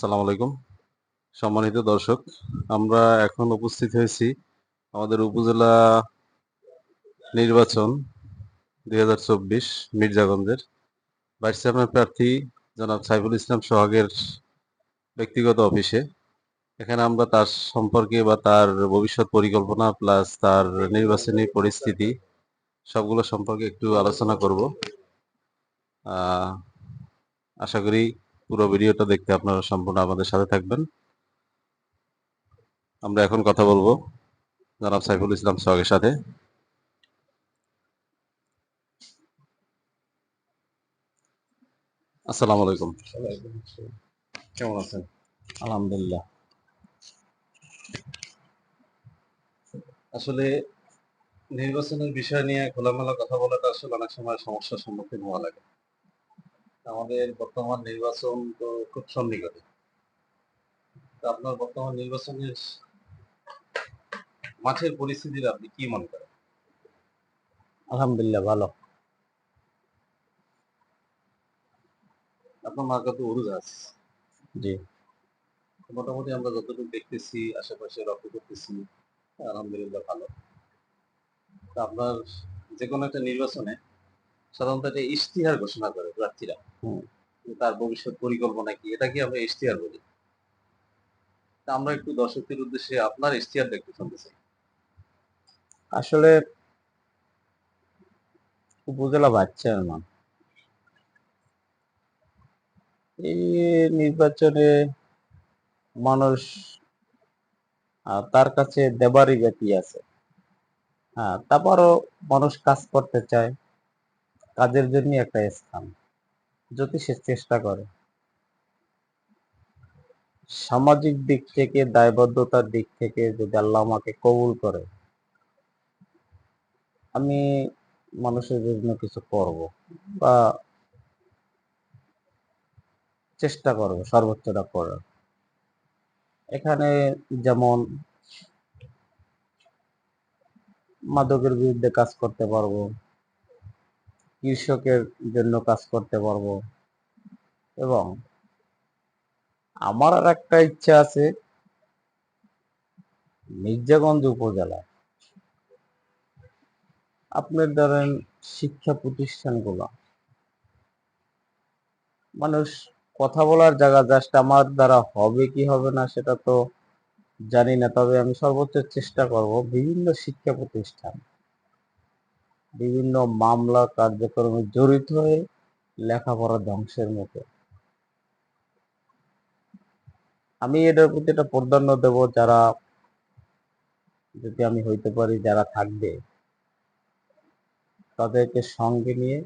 আসসালামু আলাইকুম। সম্মানিত দর্শক, আমরা এখন উপস্থিত হয়েছি আমাদের উপজেলা নির্বাচন দুই হাজার চব্বিশ মির্জাগঞ্জের। ভাইস চেয়ারম্যান প্রার্থী জনাব সাইফুল ইসলাম সোহাগের ব্যক্তিগত অফিসে। এখানে আমরা তার সম্পর্কে বা তার ভবিষ্যৎ পরিকল্পনা প্লাস তার নির্বাচনী পরিস্থিতি সবগুলো সম্পর্কে একটু আলোচনা করব। আশা করি পুরো ভিডিওটা দেখতে আপনারা সম্পূর্ণ আমাদের সাথে থাকবেন। আমরা এখন কথা বলব। জনাব সাইফুল ইসলাম সোহাগের সাথে। আসসালামু আলাইকুম। কেমন আছেন? আলহামদুলিল্লাহ। আসলে নির্বাচনের বিষয় নিয়ে খোলামেলা কথা বলাটা আসলে অনেক সময় সমস্যার সম্মুখীন হওয়া লাগে। আমাদের বর্তমান নির্বাচন তো খুব সন্নিকটে। আপনার বর্তমান নির্বাচনের মাঠের পরিস্থিতির আপনি কি মনে করেন? আলহামদুলিল্লাহ ভালো। আপনার মার্কা তো উড়োজাহাজ জি। মোটামুটি আমরা যতটুকু দেখতেছি আশেপাশে লক্ষ্য করতেছি আলহামদুলিল্লাহ ভালো। তা আপনার যে কোনো একটা নির্বাচনে সাধারণত একটা ইশতিহার ঘোষণা করে। প্রার্থীরা তার ভবিষ্যৎ পরিকল্পনা কি এটা কি আমরা ইশতিহার বলি? আমরা একটু দর্শকদের উদ্দেশ্যে আপনার ইশতিহারটা একটু শুনতে চাই। আসলে উপজেলা ভাইস চেয়ারম্যান এই নির্বাচনে মানুষ তার কাছে দেবারই ব্যাপী আছে। হ্যাঁ তারপরও মানুষ কাজ করতে চায় কাজের জন্য একটা স্থান। যদি সে চেষ্টা করে। সামাজিক দিক থেকে, দায়বদ্ধতার দিক থেকে যদি আল্লাহ আমাকে কবুল করে, আমি মানুষের জন্য কিছু করব বা চেষ্টা করব, সর্বোচ্চটা করার। এখানে যেমন মাদকের বিরুদ্ধে কাজ করতে পারব কৃষকের জন্য কাজ করতে পারব। এবং আমার আর একটা ইচ্ছা আছে মির্জাগঞ্জ উপজেলায় আপনার ধরেন শিক্ষা প্রতিষ্ঠানগুলো। মানুষ কথা বলার জায়গা জাস্ট আমার দ্বারা হবে কি হবে না সেটা তো জানি না, তবে আমি সর্বোচ্চ চেষ্টা করব বিভিন্ন শিক্ষা প্রতিষ্ঠান। বিভিন্ন মামলা কার্যক্রমে জড়িত হয়ে লেখাপড়া ধ্বংসের মতো আমি এটার প্রতি একটা প্রাধান্য দেব যারা, যদি আমি হইতে পারি, যারা থাকবে, তাদেরকে সঙ্গে নিয়ে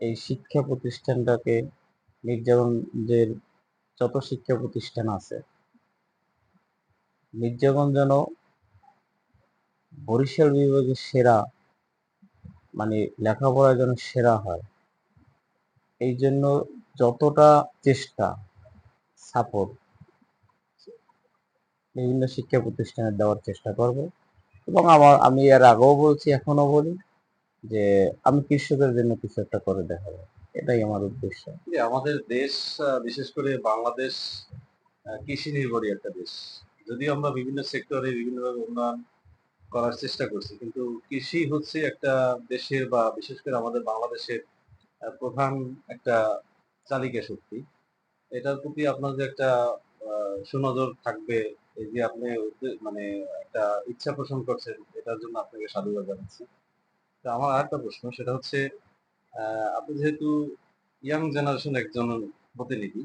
এই শিক্ষা প্রতিষ্ঠানটাকে মির্জাগঞ্জের যত শিক্ষা প্রতিষ্ঠান আছে মির্জাগঞ্জ যেন বরিশাল বিভাগের সেরা মানে লেখাপড়ার যেন সেরা হয়। এই জন্য যতটা চেষ্টা সাপোর্ট বিভিন্ন শিক্ষা প্রতিষ্ঠানে দেওয়ার চেষ্টা করব। এবং আমার, আমি এর আগেও বলছি এখনও বলি যে আমি কৃষকের জন্য কিছু একটা করে দেখাবো। এটাই আমার উদ্দেশ্য। আমাদের দেশ বিশেষ করে বাংলাদেশ কৃষি নির্ভরই একটা দেশ। যদিও আমরা বিভিন্ন সেক্টরে বিভিন্নভাবে উন্নয়ন করার চেষ্টা করছি। কিন্তু কৃষি হচ্ছে একটা দেশের বা বিশেষ করে আমাদের বাংলাদেশের প্রধান একটা চালিকা শক্তি। এটার প্রতি আপনার যে একটা সুনজর থাকবে, এই যে আপনি মানে একটা ইচ্ছা পোষণ করছেন, এটার জন্য আপনাকে সাধুবাদ জানাচ্ছি। তো আমার আরেকটা প্রশ্ন, সেটা হচ্ছে আপনি যেহেতু ইয়াং জেনারেশন একজন প্রতিনিধি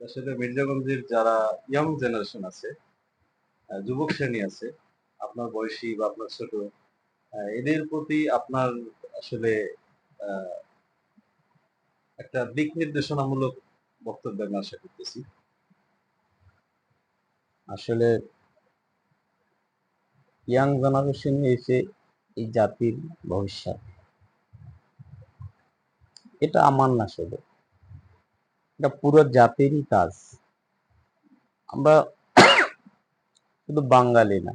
আসলে মির্জাগঞ্জের যারা ইয়াং জেনারেশন আছে যুবক শ্রেণি আছে আপনার বয়সী বা আপনার ছোট এদের প্রতি আপনার আসলে একটা দিক নির্দেশনামূলক বক্তব্য আমি আশা করতেছি। আসলে ইয়াং জেনারেশন হয়েছে এই জাতির ভবিষ্যৎ। এটা আমার না শুধু এটা পুরো জাতিরই কাজ। আমরা শুধু বাঙালি না।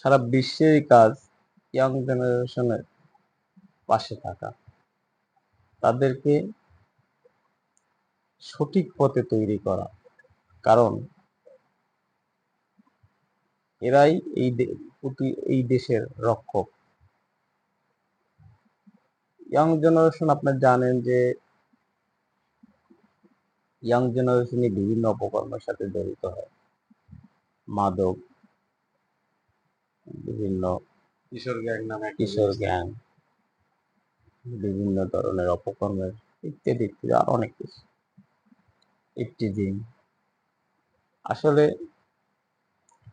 সারা বিশ্বেরই কাজ ইয়াং জেনারেশনের পাশে থাকা। তাদেরকে সঠিক পথে তৈরি করা। কারণ এরাই এই এই দেশের রক্ষক। ইয়াং জেনারেশন আপনার জানেন যে ইয়াং জেনারেশনই বিভিন্ন অপকর্মের সাথে জড়িত হয়। মাদক বিভিন্ন কিশোর গ্যাং নামে কিশোর গ্যাং বিভিন্ন ধরনের অপকর্মের ইত্যাদি ইত্যাদি আর অনেক কিছু। ইফটিজিং আসলে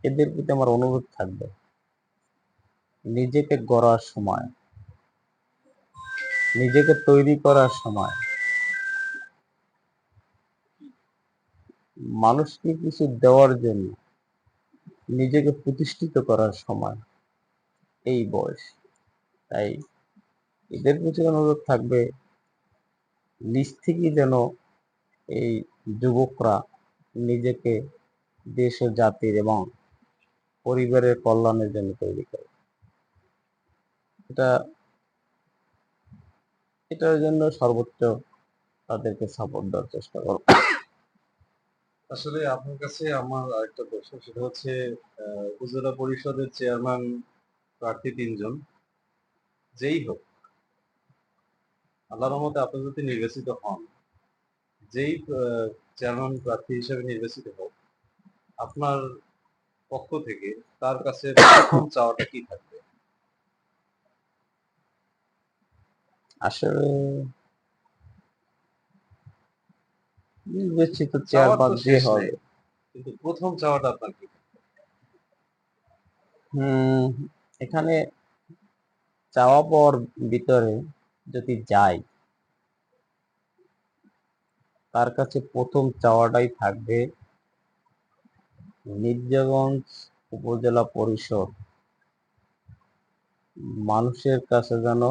এদের প্রতি আমার অনুরোধ থাকবে নিজেকে গড়ার সময় নিজেকে তৈরি করার সময় মানুষকে কিছু দেওয়ার জন্য নিজেকে প্রতিষ্ঠিত করার সময় এই বয়স। তাই এদের প্রতি অনুরোধ থাকবে নিজ থেকেই যেন এই যুবকরা নিজেকে দেশ ও জাতির এবং পরিবারের কল্যাণের জন্য তৈরি করে। এটা, এটার জন্য সর্বোচ্চ তাদেরকে সাপোর্ট দেওয়ার চেষ্টা করব। আসলে আপনার কাছে আমার আরেকটা প্রশ্ন সেটা হচ্ছে আহ, উপজেলা পরিষদের চেয়ারম্যান প্রার্থী তিনজন যেই হোক আল্লাহর রহমতে আপনি যদি নির্বাচিত হন যেই আহ, চেয়ারম্যান প্রার্থী হিসেবে নির্বাচিত হোক আপনার পক্ষ থেকে তার কাছে চাওয়াটা কি থাকবে? আসলে নির্বাচিত চেয়ারম্যান যে হবে। কিন্তু প্রথম চাওয়াটা আপনার কি? হুম এখানে চাওয়া পাওয়ার ভিতরে যদি যাই তার কাছে প্রথম চাওয়াটাই থাকবে মির্জাগঞ্জ উপজেলা পরিষদ। মানুষের কাছে যেন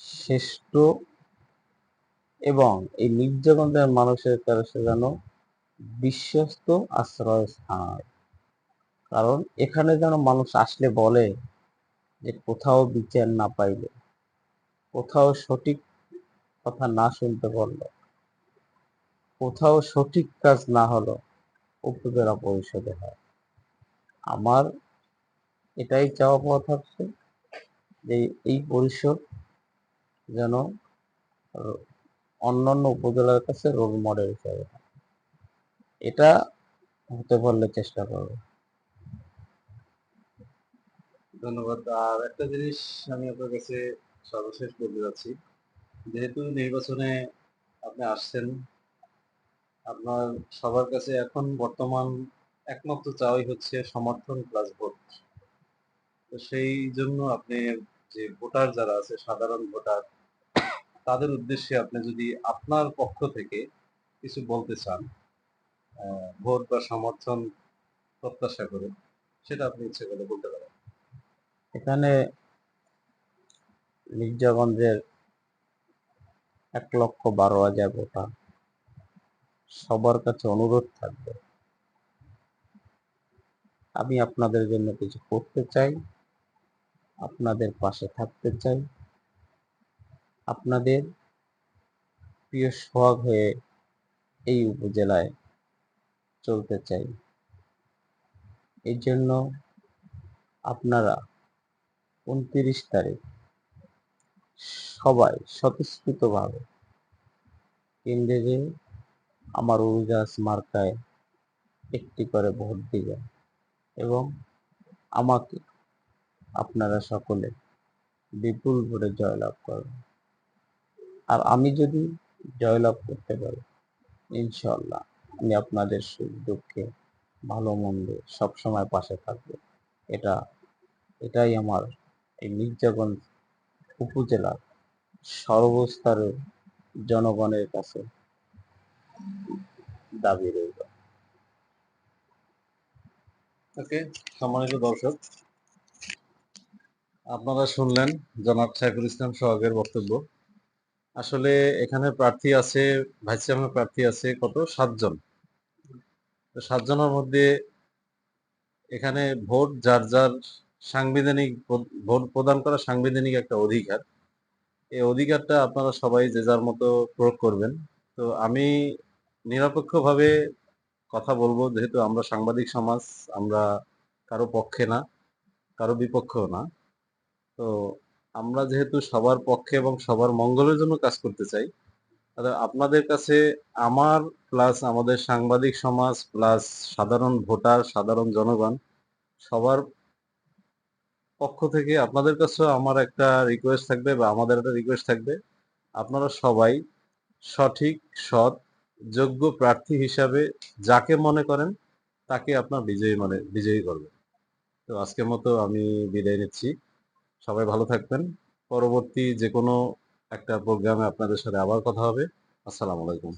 শ্রেষ্ঠ এবং এই মির্জাগঞ্জের মানুষের কাছে যেন বিশ্বস্ত আশ্রয় স্থান কারণ এখানে যেন মানুষ আসলে বলে যে কোথাও বিচার না পাইলে, কোথাও সঠিক কথা না শুনতে পারল, কোথাও সঠিক কাজ না হলো উপজেলা পরিষদে হয়। আমার এটাই চাওয়া পাওয়া থাকছে যে এই পরিষদ যেন অন্যান্য উপজেলার কাছে রোল মডেল হিসাবে। এটা হতে পারলে চেষ্টা করব। ধন্যবাদ। আর একটা জিনিস আমি আপনার কাছে সর্বশেষ বলতে যাচ্ছি যেহেতু নির্বাচনে আপনি আসছেন, আপনার সবার কাছে এখন বর্তমান একমাত্র চাওয়াই হচ্ছে সমর্থন প্লাস ভোট তো সেই জন্য আপনি যে ভোটার যারা আছে, সাধারণ ভোটার তাদের উদ্দেশ্যে আপনি যদি আপনার পক্ষ থেকে কিছু বলতে চান ভোট বা সমর্থন প্রত্যাশা করে, সেটা আপনি ইচ্ছে করে বলতে পারেন। এখানে মির্জাগঞ্জের এক লক্ষ বারো হাজার ভোটার। সবার কাছে অনুরোধ থাকবে, আমি আপনাদের জন্য কিছু করতে চাই, আপনাদের পাশে থাকতে চাই আপনাদের প্রিয় সোহাগ হয়ে এই উপজেলায় চলতে চাই। এই জন্য আপনারা উনত্রিশ তারিখ সবাই স্বতঃস্ফূর্তভাবে কেন্দ্রে যেয়ে আমার উজাস মার্কায় একটি করে ভোট দিবেন এবং আমাকে আপনারা সকলে বিপুল ভোটে জয়লাভ করবেন। আর আমি যদি জয়লাভ করতে পারি ইনশাল্লাহ আমি আপনাদের সুখ দুঃখে ভালো মন্দে সবসময় পাশে থাকব। এটা, এটাই আমার এই মির্জাগঞ্জ উপজেলার সর্বস্তরের জনগণের কাছে দাবি রইল। ওকে, সম্মানিত দর্শক, আপনারা শুনলেন জনাব সাইফুল ইসলাম সোহাগের বক্তব্য। আসলে এখানে প্রার্থী আছে ভাইস চেয়ারম্যান প্রার্থী আছে কত? সাতজন। সাতজনের মধ্যে এখানে ভোট, যার যার সাংবিধানিক ভোট- প্রদান করা সাংবিধানিক একটা অধিকার। এই অধিকারটা আপনারা সবাই যে যার মতো প্রয়োগ করবেন। তো আমি নিরপেক্ষভাবে কথা বলব, যেহেতু আমরা সাংবাদিক সমাজ, আমরা কারও পক্ষে না, কারও বিপক্ষেও না। তো আমরা যেহেতু সবার পক্ষে এবং সবার মঙ্গলের জন্য কাজ করতে চাই আপনাদের কাছে আমার প্লাস আমাদের সাংবাদিক সমাজ প্লাস সাধারণ ভোটার, সাধারণ জনগণ, সবার পক্ষ থেকে আপনাদের কাছেও আমার একটা রিকোয়েস্ট থাকবে বা আমাদের একটা রিকোয়েস্ট থাকবে। আপনারা সবাই সঠিক, সৎ, যোগ্য প্রার্থী হিসাবে যাকে মনে করেন তাকে আপনার বিজয়ী মানে বিজয়ী করবেন। তো আজকের মতো আমি বিদায় নিচ্ছি। সবাই ভালো থাকবেন। পরবর্তী যে কোনো একটা প্রোগ্রামে আপনাদের সাথে আবার কথা হবে। আসসালামু আলাইকুম।